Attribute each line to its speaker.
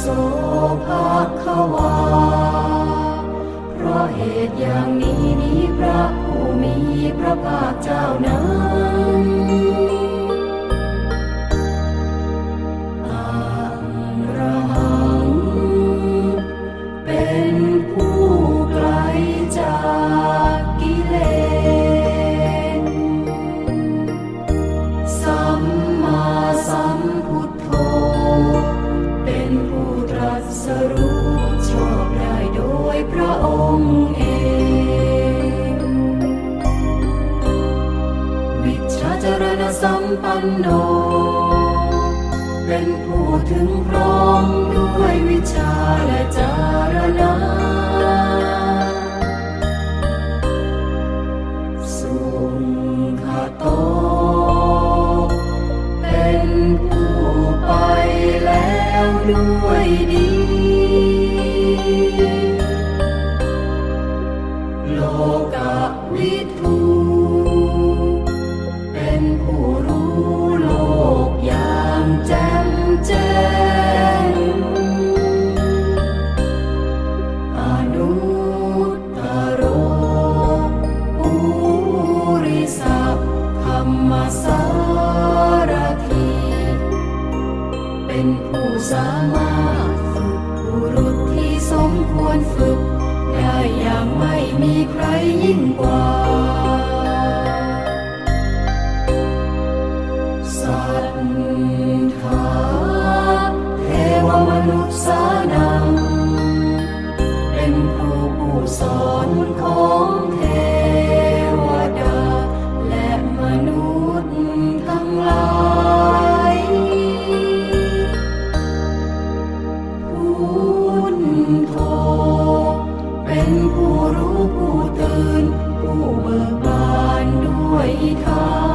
Speaker 1: โสภาควา เพราะเหตุอย่างนี้นี้พระผู้มีพระภาคเจ้านั้น ระองค์เอง วิชาจารณสัมปันโน เป็นผู้ถึงพร้อมด้วยวิชาและจารณะสุขโต เป็นผู้ไปแล้วด้วยดี สารถีเป็นผู้สามารถฝึกบุรุษที่สมควรฝึก ได้อย่างไม่มีใครยิ่งกว่าสัทธาเทวมนุษย์สานัง เป็นครูผู้สอนขอ เป็นผู้รู้ผู้ตื่น ผู้เบิกบานด้วยธรรม